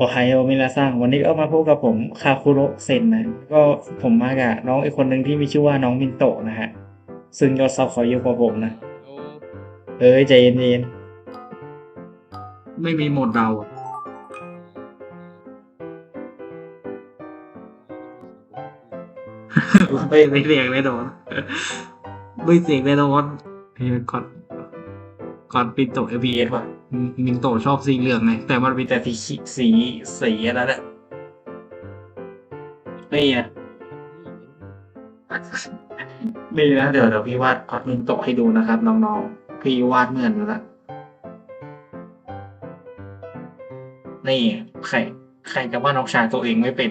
โอไฮโอมินาซังวันนี้ก็มาพบกับผมคาคุโระเซนนะ ก็ผมมากับน้องอีกคนหนึ่งที่มีชื่อว่าน้องมินโตะนะฮะ ซึ่งยอดซับเขาเยอะกว่าผมนะโอ้เอ้ยใจเย็นไม่มีโหมดเดาอะไม่ไม่เสียงแน่นอนไม่เสียงแน่นอนนี่มันก่อน ก่อนปินโตเอๆพีเย็นว่ะมินโตชอบสีเหลืองไง แต่มันมีมีแต่สีขีสีสีอะไรแหละนี่นะนี่นะเดี๋ยวเดี๋ยวพี่วาดพอดมินโตะให้ดูนะครับน้องๆ พี่วาดเหมือนกันละนี่ใครใครจะว่าน้องชายตัวเองไม่เป็น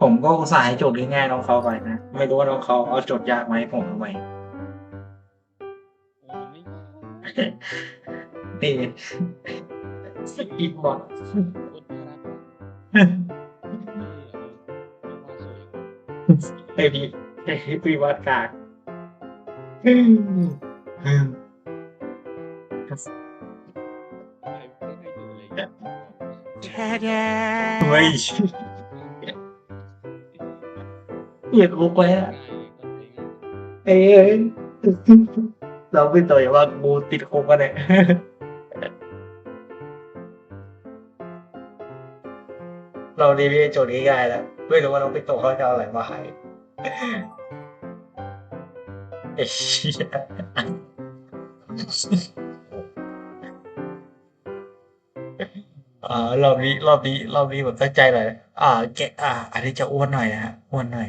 ผมก็อุตส่าห์ให้โจทย์ง่ายๆน้องเขาไปนะ ไม่รู้ว่าน้องเขาเอาโจทย์ยากไหมาให้ผมทำไมไม่นี่อีบอลคนน่ารักอะนี่เหรอเออเออว่าสวยไอ้พี่ไอ้พี่วาดกากไม่ไม่ให้ดูเลยเนี่ยเฮ้ย เปลี่ยนอุกไปอะง่ายคนเพลงอะเอ้ยเราไม่ต่อยว่ากูติดคุกกันเนี่ยเราดีพีโจทย์ง่ายๆแล้วไม่รู้ว่าน้องปิโตเขาจะเอาอะไรมาให้ไอ้เชี่ยอ่ารอบนี้รอบนี้รอบนี้แบบตั้งใจหน่อยอ่าแกอ่าอันนี้จะอ้วนหน่อยนะฮะอ้วนหน่อย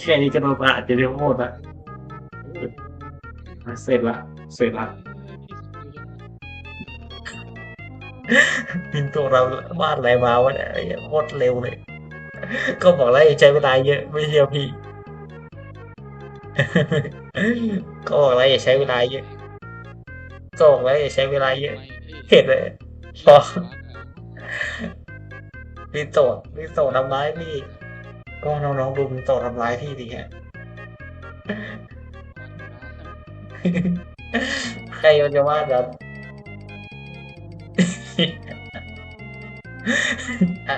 แค่นี้ก็โดนประหารจะเรียกโทษละเสร็จละ เสร็จละปินตัวเราวาดอะไรมาวะเนี่ยไอ้เหี้ยโคตรเร็วเลย ก็บอกแล้วอย่าใช้เวลาเยอะไม่เชื่อพี่ ก็บอกแล้วอย่าใช้เวลาเยอะก็บอกแล้วอย่าใช้เวลาเยอะ เห็นเลยพอมินโตะมินโตะทำร้ายพี่ ก็น้องๆดูมินโตะทำร้ายพี่ดีฮะ ใครมันจะว่าแบบอะ